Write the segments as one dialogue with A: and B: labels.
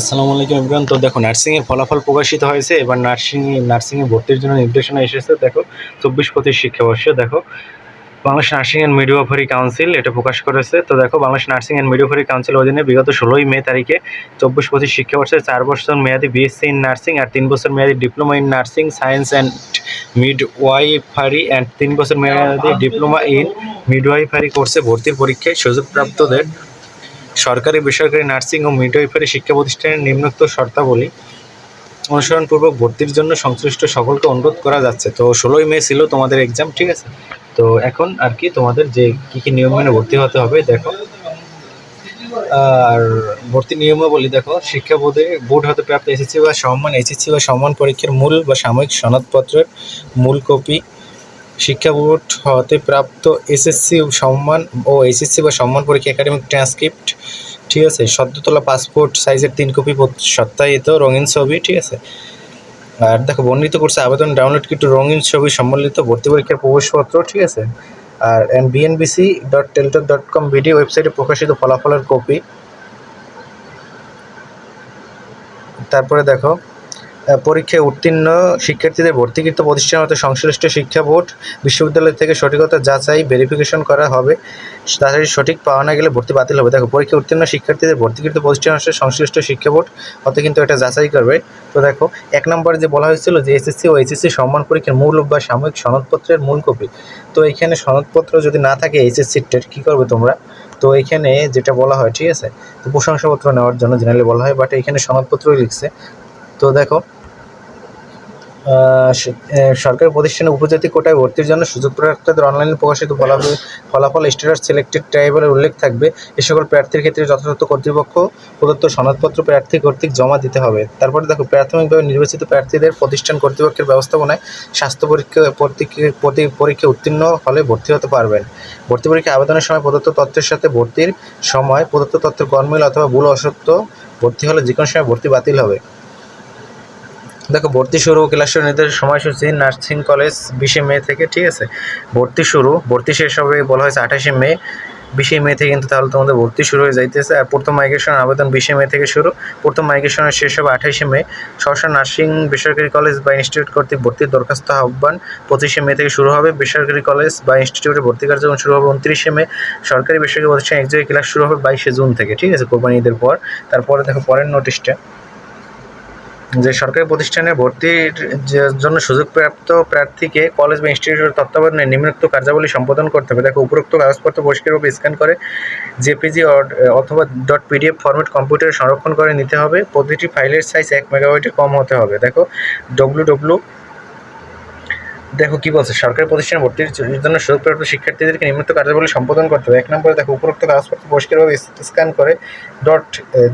A: আসসালামু আলাইকুম ইমরান তো দেখো নার্সিংয়ের ফলাফল প্রকাশিত হয়েছে। এবার নার্সিং নার্সিংয়ে ভর্তির জন্য নির্দেশনা এসেছে। দেখো, চব্বিশ পঁচিশ শিক্ষাবর্ষে, দেখো, Bangladesh Nursing and Midwifery Council এটা প্রকাশ করেছে। তো দেখো, Bangladesh Nursing and Midwifery Council অধীনে বিগত ষোলোই মে তারিখে চব্বিশ পঁচিশ শিক্ষাবর্ষে চার বছর মেয়াদি বিএসসি ইন নার্সিং আর তিন বছর মেয়াদি diploma in nursing science and midwifery and তিন বছর মেয়াদি ডিপ্লোমা ইন মিডওয়াইফারি কোর্সে ভর্তির পরীক্ষায় সুযোগপ্রাপ্তদের সরকারি, বেসরকারি নার্সিং ও মিডওয়াইফারি শিক্ষা প্রতিষ্ঠানের নিম্নোক্ত শর্তাবলী অনুসরণপূর্বক ভর্তির জন্য সংশ্লিষ্ট সকলকে অনুরোধ করা যাচ্ছে। তো ষোলোই মে ছিল তোমাদের এক্সাম ঠিক আছে? তো এখন আর কি তোমাদের যে কী কী নিয়ম মেনে ভর্তি হতে হবে, দেখো। আর ভর্তি নিয়মাবলী, দেখো, শিক্ষা বোর্ডে, বোর্ড হতে প্রাপ্ত এসএসসি বা সম্মান, এসএসসি বা সম্মান পরীক্ষার মূল বা সাময়িক সনদপত্রের মূল কপি শিক্ষা বোর্ড হতে প্রাপ্ত এসএসসি সম্মান ও এসএসসি বা সম্মান পরীক্ষা একাডেমিক ট্রান্সক্রিপ্ট, ঠিক আছে, সদ্যতলা পাসপোর্ট সাইজের তিন কপি সত্যায়িত রঙিন ছবি, ঠিক আছে। আর দেখো, বর্ণিত করছে আবেদন ডাউনলোড কিন্তু রঙিন ছবি সম্বলিত ভর্তি পরীক্ষার প্রবেশপত্র, ঠিক আছে। আর BNBC dot Teletalk dot com video ওয়েবসাইটে প্রকাশিত ফলাফলের কপি তারপরে দেখো পরীক্ষায় উত্তীর্ণ শিক্ষার্থীদের ভর্তিকৃত প্রতিষ্ঠান হতে সংশ্লিষ্ট শিক্ষা বোর্ড বিশ্ববিদ্যালয় থেকে সঠিকতা যাচাই ভেরিফিকেশন করা হবে। তাছাড়া সঠিক পাওয়া না গেলে ভর্তি বাতিল হবে। দেখো, পরীক্ষায় উত্তীর্ণ শিক্ষার্থীদের ভর্তিকৃত প্রতিষ্ঠান হচ্ছে সংশ্লিষ্ট শিক্ষা বোর্ড হতে কিন্তু এটা যাচাই করবে। তো দেখো, এক নম্বরে যে বলা হয়েছিল যে এসএসসি ও এইচএসসি সম্মান পরীক্ষার মূল বা সাময়িক সনদপত্রের মূল কপি। তো এখানে সনদপত্র যদি না থাকে এইচএসসি টেট, কী করবে তোমরা? তো এখানে যেটা বলা হয়, ঠিক আছে? তো প্রশংসাপত্র নেওয়ার জন্য জেনারেলি বলা হয় বাট এখানে সনদপত্রই লিখছে। তো দেখো সরকারি প্রতিষ্ঠানে উপজাতি কোটায় ভর্তির জন্য সুযোগ প্রার্থীদের অনলাইনে প্রকাশিত ফলাফল ফলাফল স্ট্যাটাস সিলেক্টেড ট্রাইবেলের উল্লেখ থাকবে। এ সকল প্রার্থীর ক্ষেত্রে যথাযথ কর্তৃপক্ষ প্রদত্ত সনদপত্র প্রার্থী কর্তৃক জমা দিতে হবে। তারপরে দেখো, প্রাথমিকভাবে নির্বাচিত প্রার্থীদের প্রতিষ্ঠান কর্তৃপক্ষের ব্যবস্থাপনায় স্বাস্থ্য পরীক্ষা পরীক্ষা- উত্তীর্ণ হলে ভর্তি হতে পারবেন। ভর্তি পরীক্ষা আবেদনের সময় প্রদত্ত তথ্যের সাথে ভর্তির সময় প্রদত্ত তথ্যের গরমিল অথবা ভুল অসত্য ভর্তি হলে যে কোনো সময় ভর্তি বাতিল হবে। দেখো, ভর্তি শুরু, ক্লাস নির্ধারিত সময়সূচি, নার্সিং কলেজ, বিশে মে থেকে, ঠিক আছে? ভর্তি শুরু, ভর্তি শেষ হবে বলা হয়েছে আঠাশে মে। বিশে মে থেকে কিন্তু তাহলে তোমাদের ভর্তি শুরু হয়ে যাইতেছে। আর প্রথম মাইগ্রেশন আবেদন বিশে মে থেকে শুরু। প্রথম মাইগ্রেশনের শেষ হবে আঠাশে মে। সরকার নার্সিং বেসরকারি কলেজ বা ইনস্টিটিউট কর্তৃক ভর্তির দরখাস্ত আহ্বান পঁচিশে মে থেকে শুরু হবে। বেসরকারি কলেজ বা ইনস্টিটিউটে ভর্তি কার্যক্রম শুরু হবে উনত্রিশে মে। সরকারি বেসরকারি প্রতিষ্ঠান এক জায়গায় ক্লাস শুরু হবে বাইশে জুন থেকে, ঠিক আছে, কোরবানি ঈদের পর। তারপরে দেখো পরের নোটিশটা। যে সরকারি প্রতিষ্ঠানে ভর্তির জন্য সুযোগপ্রাপ্ত প্রার্থীকে কলেজ বা ইনস্টিটিউটের তত্ত্বাবধানে নিম্নোক্ত কার্যাবলী সম্পাদন করতে হবে। দেখো, উপরোক্ত কাগজপত্র পরিষ্কারভাবে স্ক্যান করে জেপিজি অথবা ডট পিডিএফ ফরম্যাট কম্পিউটারে সংরক্ষণ করে নিতে হবে। প্রতিটি ফাইলের সাইজ এক মেগাবাইটের কম হতে হবে। দেখো ডব্লু ডব্লু দেখো কি বলছে, সরকারি প্রতিষ্ঠানে ভর্তির জন্য সুযোগপ্রাপ্ত শিক্ষার্থীদেরকে নিম্নোক্ত কার্যাবলী সম্পাদন করতে হবে। এক নম্বরে দেখো, উপরোক্ত কাগজপত্র পরিষ্কারভাবে স্ক্যান করে ডট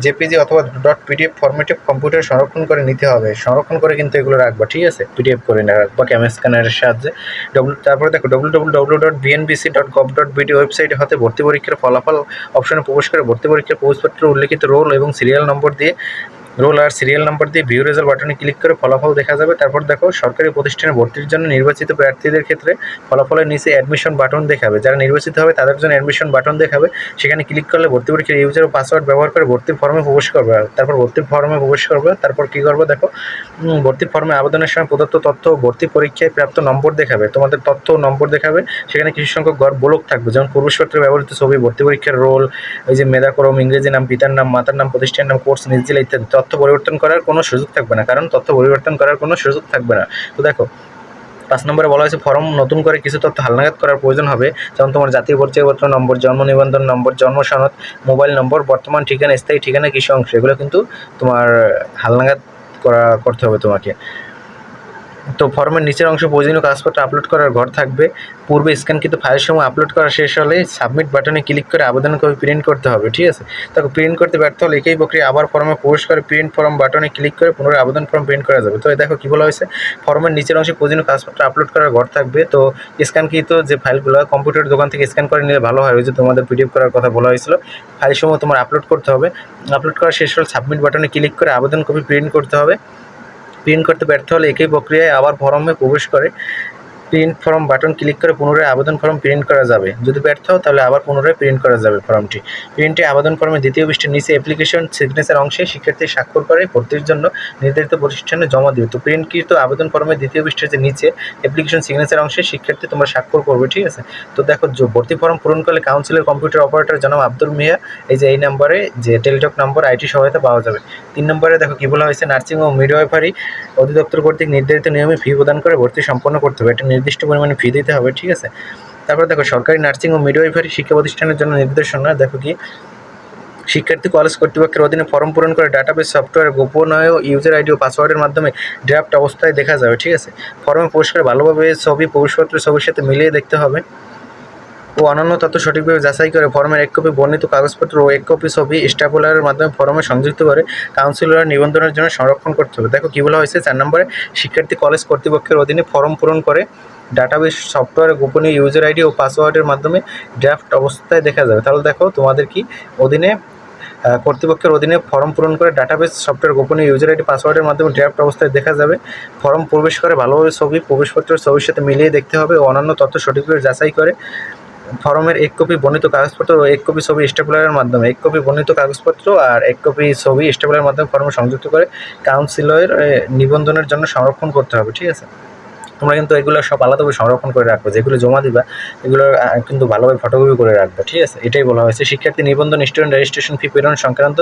A: জেপিজি অথবা ডট পিডিএফ ফরম্যাটে কম্পিউটারে সংরক্ষণ করে নিতে হবে। সংরক্ষণ করে কিন্তু এগুলো রাখবা, ঠিক আছে? পিডিএফ করে না রাখবা ক্যামেরা স্ক্যানারের সাহায্যে। ডব্লু তারপরে দেখো W W W dot BNBC dot gov dot BD ওয়েবসাইটে হতে ভর্তি পরীক্ষার ফলাফল অপশনে প্রবেশ করে ভর্তি পরীক্ষার প্রবেশপত্রে উল্লেখিত রোল এবং সিরিয়াল নম্বর দিয়ে রোল আর সিরিয়াল নাম্বার দিয়ে ভিউ রেজাল্ট বাটনে ক্লিক করে ফলাফল দেখা যাবে। তারপর দেখো সরকারি প্রতিষ্ঠানে ভর্তির জন্য নির্বাচিত প্রার্থীদের ক্ষেত্রে ফলাফলের নিচে অ্যাডমিশন বাটন দেখাবে। যারা নির্বাচিত হবে তাদের জন্য অ্যাডমিশন বাটন দেখাবে। সেখানে ক্লিক করলে ভর্তি পরীক্ষার ইউজার ও পাসওয়ার্ড ব্যবহার করে ভর্তির ফর্মে প্রবেশ করবে। তারপর ভর্তির ফর্মে প্রবেশ করবে। তারপর কী করবে দেখো উম, ভর্তির ফর্মে আবেদনের সময় প্রদত্ত তথ্য ভর্তি পরীক্ষায় প্রাপ্ত নম্বর দেখাবে। তোমাদের তথ্য নম্বর দেখাবে। সেখানে কিছু সংখ্যক গড় ব্লক থাকবে। যেমন প্রবেশপত্রে ব্যবহৃত ছবি ভর্তি পরীক্ষার রোল এই যে মেধাক্রম ইংরেজি নাম পিতার নাম মাতার নাম প্রতিষ্ঠানের নাম কোর্স নিজ জেলা ইত্যাদি। তথ্য পরিবর্তন করার কোনো সুযোগ থাকবে না, কারণ তথ্য পরিবর্তন করার কোনো সুযোগ থাকবে না। তো দেখো, পাঁচ নম্বরে বলা হয়েছে, ফর্ম নতুন করে কিছু তথ্য হালনাগাদ করার প্রয়োজন হবে, যেমন তোমার জাতীয় পরিচয়পত্র নম্বর, জন্ম নিবন্ধন নম্বর, জন্ম সনদ, মোবাইল নম্বর, বর্তমান ঠিকানা, স্থায়ী ঠিকানা কিছু অংশ, এগুলো কিন্তু তোমার হালনাগাদ করা, করতে হবে তোমাকে। তো ফর্মের নিচের অংশে প্রয়োজনীয় কাগজপত্র আপলোড করার ঘর থাকবে। পূর্বে স্ক্যানকৃত ফাইলের সময় আপলোড করা শেষ হলে সাবমিট বাটনে ক্লিক করে আবেদন কপি প্রিন্ট করতে হবে, ঠিক আছে? তাকে প্রিন্ট করতে ব্যর্থ হলে একই প্রক্রিয়া আবার ফর্মে প্রবেশ করে প্রিন্ট ফর্ম বাটনে ক্লিক করে পুনরায় আবেদন ফর্ম প্রিন্ট করা যাবে। তো দেখো কী বলা হয়েছে? ফর্মের নিচের অংশে প্রয়োজনীয় কাগজপত্র আপলোড করার ঘর থাকবে। তো স্ক্যানকৃত যে ফাইলগুলো কম্পিউটার দোকান থেকে স্ক্যান করে নিলে ভালো হয়। ওই যে তোমাদের পিডিএফ করার কথা বলা হয়েছিল। ফাইল সময় তোমার আপলোড করতে হবে। আপলোড করা শেষ হলে সাবমিট বাটনে ক্লিক করে আবেদন কপি প্রিন্ট করতে হবে। প্রিন্ট করতে ব্যর্থ হলে একই প্রক্রিয়ায় আবার ফরমে প্রবেশ করে। প্রিন্ট ফর্ম বাটন ক্লিক করে পুনরায় আবেদন ফর্ম প্রিন্ট করা যাবে। যদি ব্যর্থ হও, তাহলে আবার পুনরায় প্রিন্ট করা যাবে ফর্মটি প্রিন্টে আবেদন ফর্মের দ্বিতীয় পৃষ্ঠের নিচে অ্যাপ্লিকেশন সিগনেচার অংশে শিক্ষার্থী স্বাক্ষর করে ভর্তির জন্য নির্ধারিত প্রতিষ্ঠানে জমা দিবে। তো প্রিন্টকৃত আবেদন ফর্মের দ্বিতীয় পৃষ্ঠের যে নিচে অ্যাপ্লিকেশন সিগনেচার অংশে শিক্ষার্থী তোমরা স্বাক্ষর করবে, ঠিক আছে? তো দেখো ভর্তি ফর্ম পূরণ করলে কাউন্সিলের কম্পিউটার অপারেটর জনাব আব্দুল মিয়া, এই যে এই নাম্বারে যে টেলিটক নম্বর আইটি সহায়তা পাওয়া যাবে। তিন নম্বরে দেখো কী বলা হয়েছে নার্সিং ও মিডওয়াইফারি অধিদপ্তর কর্তৃক নির্ধারিত নিয়মে ফি প্রদান করে ভর্তি সম্পন্ন করতে হবে। একটা নির্দিষ্ট পরিমাণে ফি দিতে হবে, ঠিক আছে? তারপরে দেখো, সরকারি নার্সিং ও মিডওয়াইফারি শিক্ষা প্রতিষ্ঠানের জন্য নির্দেশনা, দেখো কি? শিক্ষার্থী কলেজ কর্তৃপক্ষের অধীনে ফর্ম পূরণ করে ডাটাবেস সফটওয়্যার গোপনীয় ইউজার আইডি ও পাসওয়ার্ডের মাধ্যমে ড্রাফট অবস্থায় দেখা যাবে, ঠিক আছে? ফর্মে পরিষ্কার ভালোভাবে ছবি প্রবেশপত্রের ছবির সাথে মিলিয়ে দেখতে হবে। ও অন্যান্য তথ্য সঠিকভাবে যাচাই করে ফর্মের এক কপি, বর্ণিত কাগজপত্র ও এক কপি ছবি স্টাপুলারের মাধ্যমে ফর্মে সংযুক্ত করে কাউন্সিলর নিবন্ধনের জন্য সংরক্ষণ করতে হবে। দেখো কী বলা হয়েছে, চার নম্বরে, শিক্ষার্থী কলেজ কর্তৃপক্ষের অধীনে ফর্ম পূরণ করে ডাটাবেস সফটওয়্যারে গোপনীয় ইউজার আইডি ও পাসওয়ার্ডের মাধ্যমে ড্রাফট অবস্থায় দেখা যাবে। তাহলে দেখো তোমাদের কি অধীনে কর্তৃপক্ষের অধীনে ফর্ম পূরণ করে ডাটাবেস সফটওয়্যার গোপনীয় ইউজার আইডি পাসওয়ার্ডের মাধ্যমে ড্রাফট অবস্থায় দেখা যাবে। ফর্ম প্রবেশ করে ভালোভাবে ছবি প্রবেশপত্রের ছবির সাথে মিলিয়ে দেখতে হবে ও অন্যান্য তথ্য সঠিকভাবে যাচাই করে ফর্মের এক কপি বর্ণিত কাগজপত্র ও এক কপি ছবি স্টেপলারের মাধ্যমে। এক কপি বর্ণিত কাগজপত্র আর এক কপি ছবি স্টেপলারের মাধ্যমে ফর্মে সংযুক্ত করে কাউন্সিলের নিবন্ধনের জন্য সংরক্ষণ করতে হবে, ঠিক আছে? তোমরা কিন্তু এগুলো সব আলাদাভাবে সংরক্ষণ করে রাখবে, যেগুলো জমা দিবা, এগুলো কিন্তু ভালোভাবে ফটোকপি করে রাখবে, ঠিক আছে? এটাই বলা হয়েছে। শিক্ষার্থী নিবন্ধন স্টুডেন্ট রেজিস্ট্রেশন ফি প্রেরণ সংক্রান্ত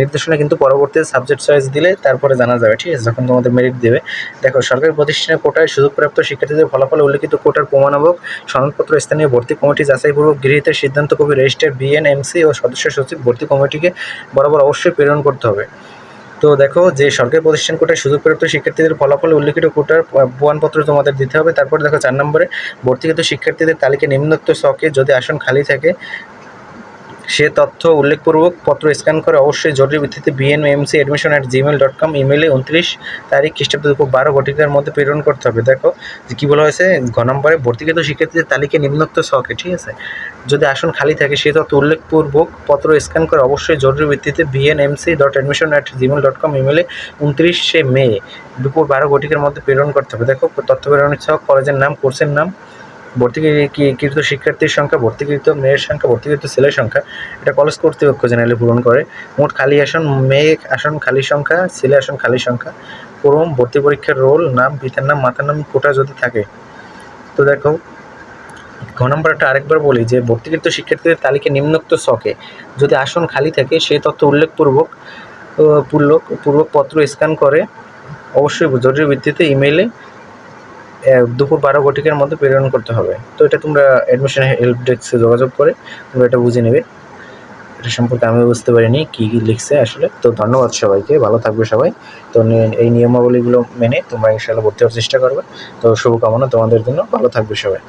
A: নির্দেশনা কিন্তু পরবর্তী সাবজেক্ট চয়েস দিলে তারপরে জানা যাবে, ঠিক আছে? যখন তোমাদের মেরিট দেবে। দেখো, সরকারি প্রতিষ্ঠানের কোটায় সুযোগপ্রাপ্ত শিক্ষার্থীদের ফলাফলে উল্লেখিত কোটার প্রমাণবক, সনদপত্র, স্থানীয় ভর্তি কমিটি যাচাইপূর্বক গৃহীত সিদ্ধান্ত কপি রেজিস্টার, বিএনএমসি ও সদস্য সচিব ভর্তি কমিটিকে বরাবর অবশ্যই প্রেরণ করতে হবে। তো দেখো যে সরকারি প্রতিষ্ঠান কোটায় সুযোগপ্রাপ্ত শিক্ষার্থীদের ফলাফল উল্লিখিত কোটার প্রমাণপত্র তোমাদের দিতে হবে। তারপর দেখো চার নম্বরে ভর্তিগত শিক্ষার্থীদের তালিকা নিম্নোক্ত শখে যদি আসন খালি থাকে সে তথ্য উল্লেখপূর্বক পত্র স্ক্যান করে অবশ্যই জরুরি ভিত্তিতে BNMC admission at Gmail dot com ইমেলে উনত্রিশ তারিখ খ্রিস্টাব্দ দুপুর বারো ঘটিকার মধ্যে প্রেরণ করতে হবে। দেখো, যে কী বলা হয়েছে? ঘ নম্বরে, ভর্তিকৃত শিক্ষার্থীদের তালিকা নিম্নোক্ত ছকে ঠিক আছে? যদি আসন খালি থাকে, সে তথ্য উল্লেখপূর্বক পত্র স্ক্যান করে অবশ্যই জরুরি ভিত্তিতে BNMC dot admission at Gmail dot com ইমেলে উনত্রিশে মে দুপুর বারো ঘটিকার মধ্যে প্রেরণ করতে হবে। দেখো, তথ্য প্রেরণের ছক, কলেজের নাম, কোর্সের নাম ভর্তিকৃত শিক্ষার্থীর সংখ্যা, ভর্তিকৃত মেয়ের সংখ্যা, ভর্তিকৃত ছেলের সংখ্যা, এটা কলেজ কর্তৃপক্ষ জেনারেলি পূরণ করে। মোট খালি আসন, মেয়ে আসন, খালি সংখ্যা, ছেলে আসন, খালি সংখ্যা। ক্রম ভর্তি পরীক্ষার রোল, নাম, পিতার নাম, মাতার নাম, কোটা যদি থাকে। তো দেখো, ঘ নম্বরটা আরেকবার বলি যে, ভর্তিকৃত শিক্ষার্থীদের তালিকা নিম্নোক্ত ছকে। যদি আসন খালি থাকে, সে তথ্য উল্লেখপূর্বক পূর্বক পূর্বক পত্র স্ক্যান করে, অবশ্যই জরুরি ভিত্তিতে ইমেইলে দুপুর বারো ঘটিকের মধ্যে প্রেরণ করতে হবে। তো এটা তোমরা অ্যাডমিশন হেল্প ডেস্কে যোগাযোগ করে তোমরা এটা বুঝে নেবে। এটা সম্পর্কে আমি বুঝতে পারিনি কী কী লিখছে আসলে। তো ধন্যবাদ সবাইকে, ভালো থাকবে সবাই। তো এই নিয়মাবলীগুলো মেনে তোমরা ইনশাআল্লাহ ভর্তি হওয়ার চেষ্টা করবে। তো শুভকামনা তোমাদের জন্য, ভালো থাকবে সবাই।